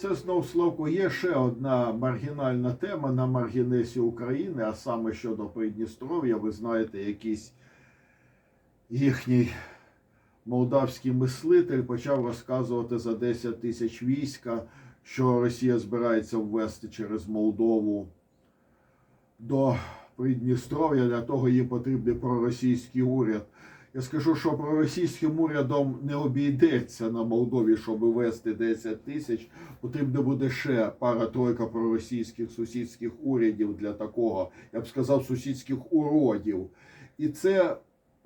Це знов Славко. Є ще одна маргінальна тема на маргінесі України, а саме щодо Придністров'я. Ви знаєте, якийсь їхній молдавський мислитель почав розказувати за 10 тисяч війська, що Росія збирається ввести через Молдову до Придністров'я. Для того їм потрібний проросійський уряд. Я скажу, що проросійським урядом не обійдеться на Молдові, щоб ввести 10 тисяч. Потрібно буде ще пара-тройка проросійських сусідських урядів для такого, я б сказав, сусідських уродів. І це,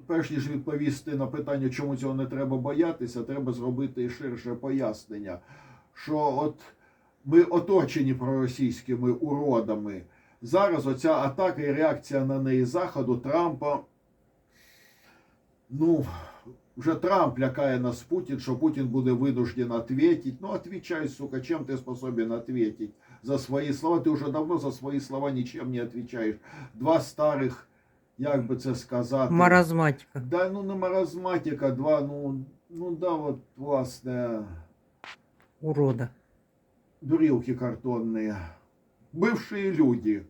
перш ніж відповісти на питання, чому цього не треба боятися, треба зробити ширше пояснення, що от ми оточені проросійськими уродами. Зараз оця атака і реакція на неї заходу Трампа. Ну, вже Трамп лякає нас Путін, що Путін буде вынужден ответить. Ну, отвечай, сука, чем ты способен ответить за свои слова? Ти вже давно за свої слова нічим не отвечаешь. Два старих, як би це сказати, Маразматика. Да, ну не маразматика, два, ну, ну да, от, власне, Урода. дурилки картонные. Бывшие люди.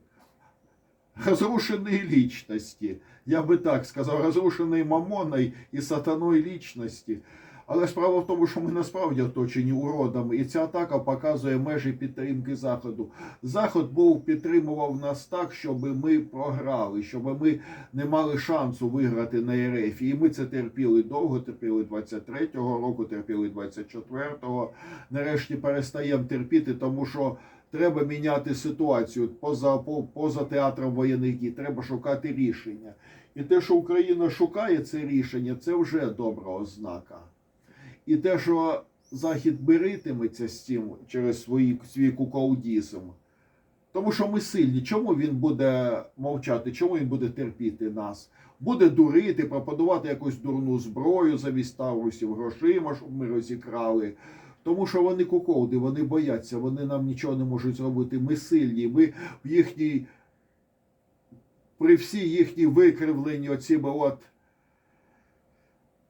Разрушенные личности. Я би так сказав, разрушений мамоной і сатаною лічності. Але справа в тому, що ми насправді оточені уродами, і ця атака показує межі підтримки Заходу. Заход був підтримував нас так, щоб ми програли, щоб ми не мали шансу виграти на РФ. І ми це терпіли довго, терпіли 23-го року, терпіли 24-го. Нарешті перестаємо терпіти, тому що треба міняти ситуацію поза, по- поза театром воєнних дій. Треба шукати рішення. І те, що Україна шукає це рішення, це вже добра ознака. І те, що Захід миритиметься з цим через свої, свій куколдізм, тому що ми сильні. Чому він буде мовчати? Чому він буде терпіти нас? Буде дурити, пропонувати якусь дурну зброю замість Таврусів, грошима, щоб ми розікрали. Тому що вони куколди, вони бояться, вони нам нічого не можуть зробити. Ми сильні, ми в їхній, при всій їхній викривленні оціми от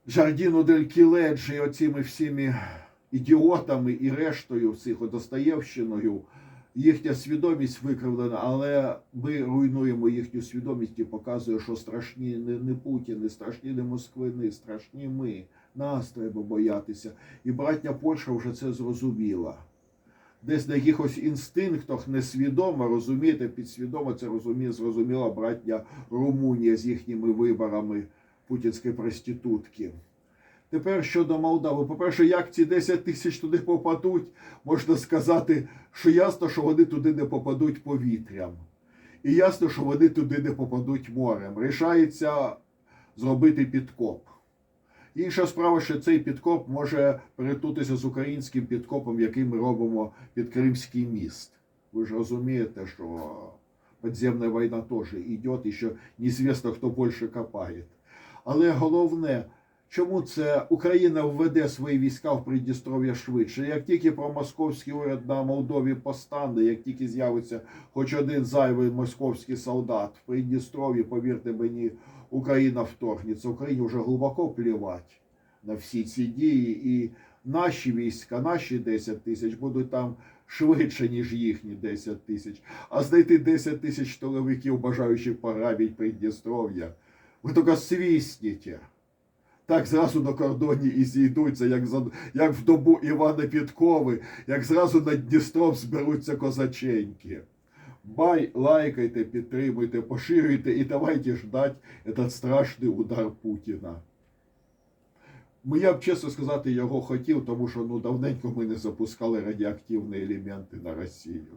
Жардіно дель Кіледжі, оціми всіми ідіотами і рештою всіх Достоєвщиною, їхня свідомість викривлена, але ми руйнуємо їхню свідомість і показує, що страшні не, не Путін, страшні не Москвини, страшні ми. Нас треба боятися. І братня Польща вже це зрозуміла. Десь на якихось інстинктах несвідомо, розумієте, підсвідомо це розуміє, зрозуміла братня Румунія з їхніми виборами путінської проститутки. Тепер щодо Молдави. По-перше, як ці 10 тисяч туди попадуть, можна сказати, що ясно, що вони туди не попадуть повітрям. І ясно, що вони туди не попадуть морем. Рішається зробити підкоп. Інша справа, що цей підкоп може перетнутися з українським підкопом, який ми робимо під Кримський міст. Ви ж розумієте, що підземна війна теж йде, і що неізвісно, хто більше копає. Але головне, чому це Україна введе свої війська в Придністров'я швидше? Як тільки промосковський уряд на Молдові постане, як тільки з'явиться хоч один зайвий московський солдат в Придністров'ї, повірте мені, Україна вторгнеться. Україні вже глибоко плівать на всі ці дії, і наші війська, наші 10 тисяч будуть там швидше, ніж їхні 10 тисяч. А знайти 10 тисяч тиловиків, бажаючих пограбити Придністров'я. Ви тільки свісніть. Так зразу на кордоні і зійдуться, як, за, як в добу Івана Підкови, як зразу над Дністром зберуться козаченьки. Бай, лайкайте, підтримуйте, поширюйте і давайте ждать этот страшний удар Путіна. Ми, я б чесно сказати, його хотів, тому що ну давненько ми не запускали радіоактивні елементи на Росію.